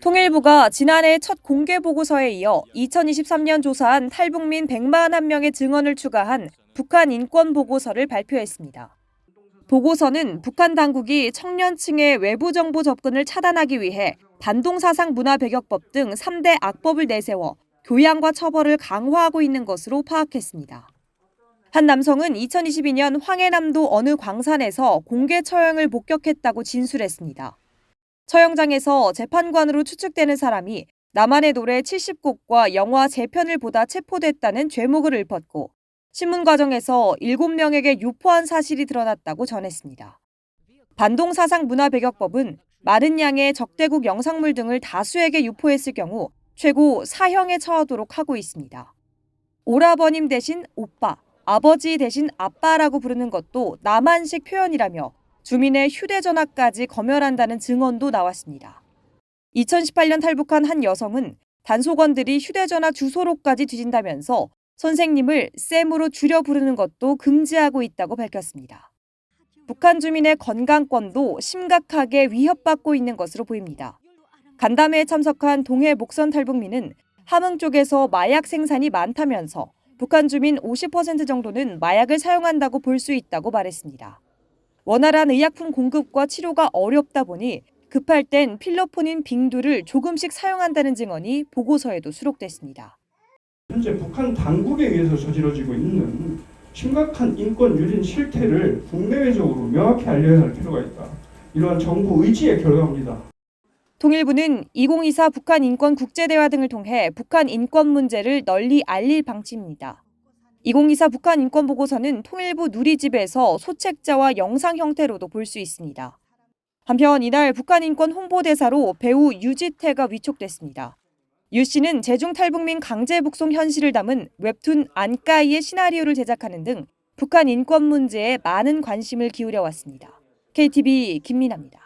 통일부가 지난해 첫 공개 보고서에 이어 2023년 조사한 탈북민 141명의 증언을 추가한 북한 인권 보고서를 발표했습니다. 보고서는 북한 당국이 청년층의 외부 정보 접근을 차단하기 위해 반동사상 문화 배격법 등 3대 악법을 내세워 교양과 처벌을 강화하고 있는 것으로 파악했습니다. 한 남성은 2022년 황해남도 어느 광산에서 공개 처형을 목격했다고 진술했습니다. 처형장에서 재판관으로 추측되는 사람이 나만의 노래 70곡과 영화 재편을 보다 체포됐다는 죄목을 읊었고 신문 과정에서 7명에게 유포한 사실이 드러났다고 전했습니다. 반동사상 문화배격법은 많은 양의 적대국 영상물 등을 다수에게 유포했을 경우 최고 사형에 처하도록 하고 있습니다. 오라버님 대신 오빠, 아버지 대신 아빠라고 부르는 것도 남한식 표현이라며 주민의 휴대전화까지 검열한다는 증언도 나왔습니다. 2018년 탈북한 한 여성은 단속원들이 휴대전화 주소로까지 뒤진다면서 선생님을 쌤으로 줄여 부르는 것도 금지하고 있다고 밝혔습니다. 북한 주민의 건강권도 심각하게 위협받고 있는 것으로 보입니다. 간담회에 참석한 동해 목선 탈북민은 함흥 쪽에서 마약 생산이 많다면서 북한 주민 50% 정도는 마약을 사용한다고 볼 수 있다고 말했습니다. 원활한 의약품 공급과 치료가 어렵다 보니 급할 땐 필로폰인 빙두를 조금씩 사용한다는 증언이 보고서에도 수록됐습니다. 현재 북한 당국에 의해서 저지러지고 있는 심각한 인권 유린 실태를 국내외적으로 명확히 알려야 할 필요가 있다. 이러한 정부 의지의 결과입니다. 통일부는 2024 북한 인권 국제대화 등을 통해 북한 인권 문제를 널리 알릴 방침입니다. 2024 북한 인권 보고서는 통일부 누리집에서 소책자와 영상 형태로도 볼 수 있습니다. 한편 이날 북한 인권 홍보대사로 배우 유지태가 위촉됐습니다. 유 씨는 제중 탈북민 강제 북송 현실을 담은 웹툰 안까이의 시나리오를 제작하는 등 북한 인권 문제에 많은 관심을 기울여 왔습니다. KTV 김민아입니다.